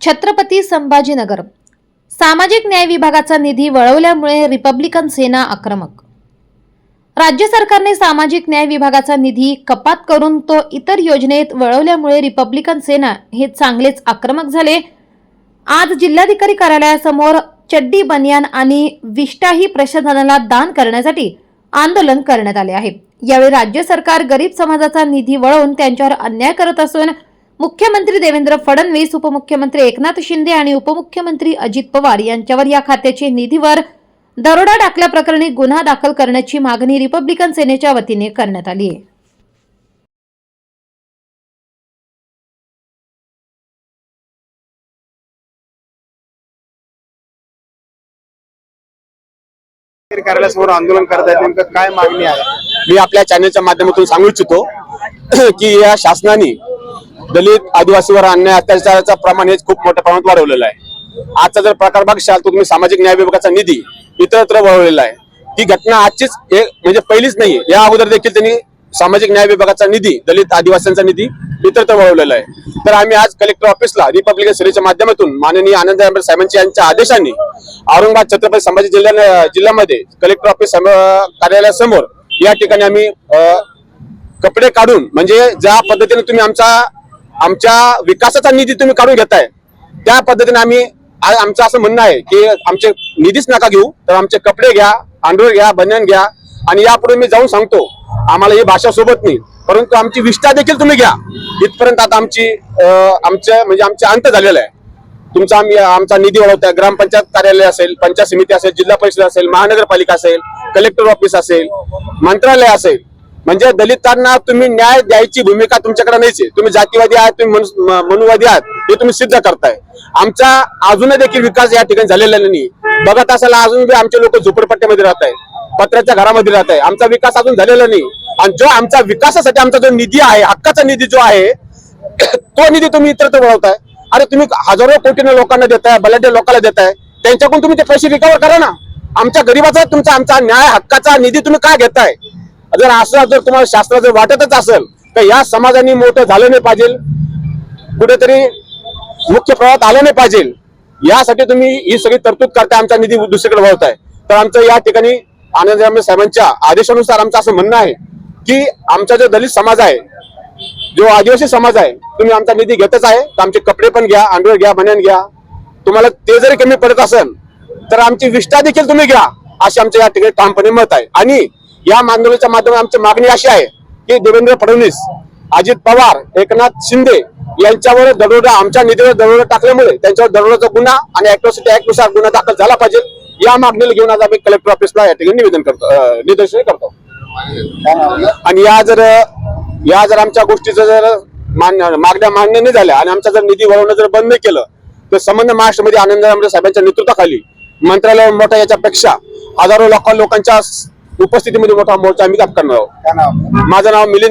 छत्रपती संभाजीनगर. सामाजिक न्याय विभागाचा निधी वळवल्यामुळे रिपब्लिकन सेना आक्रमक. राज्य सरकारने सामाजिक न्याय विभागाचा निधी कपात करून तो इतर योजनेत वळवल्यामुळे रिपब्लिकन सेना हे चांगलेच आक्रमक झाले. आज जिल्हाधिकारी कार्यालयासमोर चड्डी बनियान आणि विष्टाही प्रशासनाला दान करण्यासाठी आंदोलन करण्यात आले आहे. यावेळी राज्य सरकार गरीब समाजाचा निधी वळवून त्यांच्यावर अन्याय करत असून मुख्यमंत्री देवेंद्र फडणवीस उपमुख्यमंत्री एकनाथ शिंदे आणि उपमुख्यमंत्री अजित पवार यांच्यावर या खात्याचे निधीवर दरोडा टाकल्याप्रकरणी गुन्हा दाखल करण्याची मागणी रिपब्लिकन सेनेच्या वतीने करण्यात आली आहे. कार्यालयासमोर आंदोलन करत आहेत नेमकं काय मागणी आहे? मी आपल्या चॅनलच्या माध्यमातून सांगू इच्छितो की या शासनाने दलित आदिवासीवर अन्याय अत्याचाराचं प्रमाण हे खूप मोठ्या प्रमाणात वाढवलेलं आहे. आजचा जर प्रकार बघशाल तर तुम्ही सामाजिक न्याय विभागाचा निधी इतरत्र वळवलेला आहे. ती घटना आजचीच एक म्हणजे पहिलीच नाही या अगोदर देखील त्यांनी सामाजिक न्याय विभागाचा निधी दलित आदिवासींचा निधी इतरत्र वळवलेला आहे. तर आम्ही आज कलेक्टर ऑफिसला रिपब्लिकन सेनेच्या माध्यमातून माननीय आनंद आंबेडकर यांच्या आदेशाने औरंगाबाद छत्रपती संभाजी जिल्ह्या जिल्ह्यामध्ये कलेक्टर ऑफिस सम- कार्यालयासमोर या ठिकाणी आम्ही कपडे काढून म्हणजे ज्या पद्धतीने तुम्ही आमचा आमच्या विकासाचा निधी तुम्ही काढून घेताय. त्या पद्धतीने आम्ही आमचं असं म्हणणं आहे की आमचे निधीच नका घेऊ तर आमचे कपडे घ्या आंडूळ घ्या बनियान घ्या आणि यापुढे मी जाऊन सांगतो आम्हाला ही भाषा सोबत नाही. परंतु आमची विष्ठा देखील तुम्ही घ्या. इथपर्यंत आता आमची आमच्या म्हणजे आमचे अंत झालेला आहे. तुमचा आम्ही आमचा निधी वळवताय ग्रामपंचायत कार्यालय असेल पंचायत समिती असेल जिल्हा परिषद असेल महानगरपालिका असेल कलेक्टर ऑफिस असेल मंत्रालय असेल. म्हणजे दलितांना तुम्ही न्याय द्यायची भूमिका तुमच्याकडे नाहीच आहे. तुम्ही जातीवादी आहात तुम्ही मनुवादी आहात हे तुम्ही सिद्ध करताय. आमचा अजूनही देखील विकास या ठिकाणी झालेला नाही. बघत असाल अजून आमचे लोक झोपडपट्ट्यामध्ये राहत आहे पत्र्याच्या घरामध्ये राहत आहे आमचा विकास अजून झालेला नाही. आणि जो आमचा विकासासाठी आमचा जो निधी आहे हक्काचा निधी जो आहे तो निधी तुम्ही इतरत्र वळवताय. अरे तुम्ही हजारो कोटीने लोकांना देताय बलाढ्य लोकांना देताय. त्यांच्याकडून तुम्ही ते पैसे रिकवर करा ना. आमच्या गरीबाचा तुमचा आमचा न्याय हक्काचा निधी तुम्ही का घेताय? जर असं जर तुम्हाला शास्त्र जर वाटतच असेल तर या समाजाने मोठं झालं नाही पाहिजे. कुठेतरी मुख्य प्रवाहात आलं नाही पाहिजे. यासाठी तुम्ही ही सगळी तरतूद करताय आमचा निधी दुसरीकडे वळवताय. तर आमचं या ठिकाणी आनंद साहेबांच्या आदेशानुसार आमचं असं म्हणणं आहे की आमचा जो दलित समाज आहे जो आदिवासी समाज आहे तुम्ही आमचा निधी घेतच आहे. तर आमचे कपडे पण घ्या अंडर घ्या बन्यान घ्या. तुम्हाला ते जरी कमी पडत असेल तर आमची विष्ठा देखील तुम्ही घ्या अशी आमच्या या ठिकाणी ठामपणे मत आहे. आणि या आंदोलनाच्या माध्यमातून आमची मागणी अशी आहे की देवेंद्र फडणवीस अजित पवार एकनाथ शिंदे यांच्यावर दरोडा आमच्या निधीवर दरोडा टाकल्यामुळे त्यांच्यावर दरोड्याचा गुन्हा आणि अॅट्रॉसिटी ऍक्टनुसार गुन्हा दाखल झाला पाहिजे. या मागणीला घेऊन आज आम्ही कलेक्टर ऑफिसला या ठिकाणी निवेदन करतो निदर्शन करतो. आणि या जर या जर आमच्या गोष्टीचं जर मान्य मागण्या मान्य नाही झाल्या आणि आमचा जर निधी वळवणं जर बंद केलं तर संबंध महाराष्ट्रामध्ये आनंद आंबेडकर साहेबांच्या नेतृत्वाखाली मंत्रालयावर मोठा याच्यापेक्षा हजारो लोकांच्या उपस्थितीमध्ये मोठा मोर्चा आम्ही करणार आहोत? माझं नाव मिलिंद